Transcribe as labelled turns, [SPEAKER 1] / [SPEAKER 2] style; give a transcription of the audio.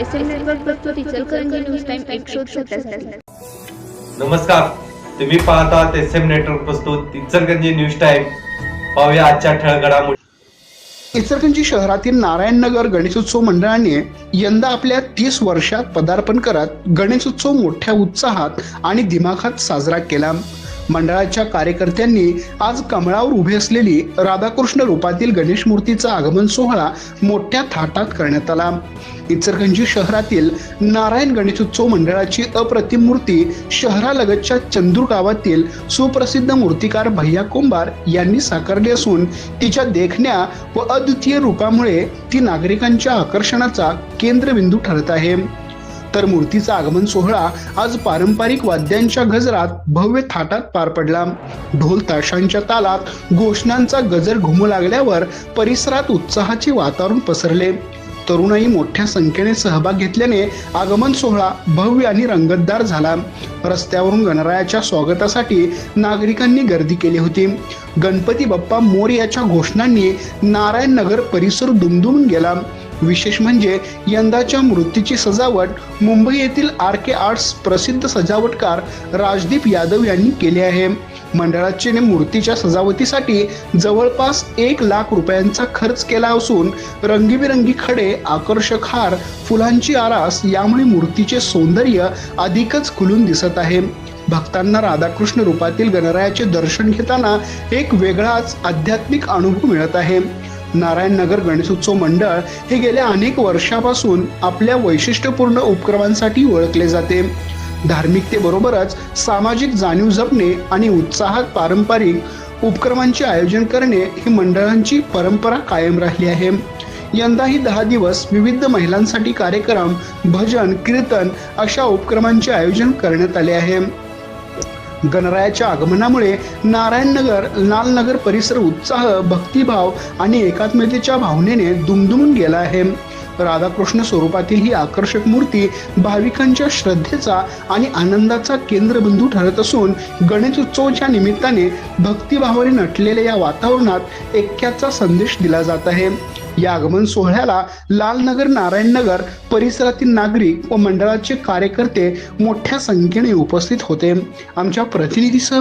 [SPEAKER 1] S M network प्रस्तुत Ichalkaranji news time एक शोध सत्यास
[SPEAKER 2] नमस्कार. तुम्ही पाहतात एस एम नेटवर्क प्रस्तुत इचलगंजी न्यूज टाईम पाहूया आजच्या ठळक घडामोडी.
[SPEAKER 3] इचलकरंजी शहरातील नारायणनगर गणेशोत्सव मंडळाने यंदा आपल्या तीस वर्षात पदार्पण करत गणेशोत्सव मोठ्या उत्साहात आणि दिमाखात साजरा केला. मंडळाच्या कार्यकर्त्यांनी आज कमळावर उभी असलेली राधाकृष्ण रूपातील गणेश मूर्तीचा आगमन सोहळा मोठ्या थाटात करण्यात आला. इचरगंजी शहरातील नारायण गणेशोत्सव मंडळाची अप्रतिम मूर्ती शहरालगतच्या चंदूर गावातील सुप्रसिद्ध मूर्तिकार भैया कुंभार यांनी साकारली असून तिच्या देखण्या व अद्वितीय रूपामुळे ती नागरिकांच्या आकर्षणाचा केंद्रबिंदू ठरत आहे. तर मूर्तीचा आगमन सोहळा आज पारंपरिक वाद्यांच्या गजरात भव्य थाटात पार पडला. ढोल ताशांच्या तालात घोषणांचा गजर घुमू लागल्यावर परिसरात उत्साहाचे वातावरण पसरले. तरुणाई मोठ्या संख्येने सहभाग घेतल्याने आगमन सोहळा भव्य आणि रंगतदार झाला. रस्त्यावरून गणरायाच्या स्वागतासाठी नागरिकांनी गर्दी केली होती. गणपती बाप्पा मोर याच्या घोषणांनी नारायण नगर परिसर दुमदुमून गेला. विशेष म्हणजे यंदाच्या मूर्तीची सजावट मुंबई येथील आर के आर्ट्स प्रसिद्ध सजावटकार राजदीप यादव यांनी केली आहे. मंडळाचे मूर्तीच्या सजावटीसाठी जवळपास एक लाख रुपयांचा खर्च केला असून रंगीबिरंगी खडे आकर्षक हार फुलांची आरास यामुळे मूर्तीचे सौंदर्य अधिकच खुलून दिसत आहे. भक्तांना राधाकृष्ण रूपातील गणरायाचे दर्शन घेताना एक वेगळाच आध्यात्मिक अनुभव मिळत आहे. नारायण नगर गणेशोत्सव मंडळ हे गेल्या अनेक वर्षापासून आपल्या वैशिष्ट्यपूर्ण उपक्रमांसाठी ओळखले जाते. धार्मिकतेबरोबरच सामाजिक जाणीव जपणे आणि उत्साहात पारंपरिक उपक्रमांचे आयोजन करणे ही मंडळांची परंपरा कायम राहिली आहे. यंदाही दहा दिवस विविध महिलांसाठी कार्यक्रम भजन कीर्तन अशा उपक्रमांचे आयोजन करण्यात आले आहे. गणरायाच्या आगमनामुळे नारायणनगर लालनगर परिसर उत्साह भक्तिभाव आणि एकात्मतेच्या भावनेने दुमदुमून गेला आहे. राधाकृष्ण स्वरूपातील ही आकर्षक मूर्ती भाविकांच्या श्रद्धेचा आणि आनंदाचा केंद्रबिंदू ठरत असून गणेशोत्सवच्या निमित्ताने भक्तिभावाने नटलेल्या या वातावरणात ऐक्याचा संदेश दिला जात आहे. या आगमन सोहळ्याला लालनगर नारायणनगर परिसरातील नागरिक व मंडळाचे कार्यकर्ते मोठ्या संख्येने उपस्थित होते. आमच्या प्रतिनिधीसह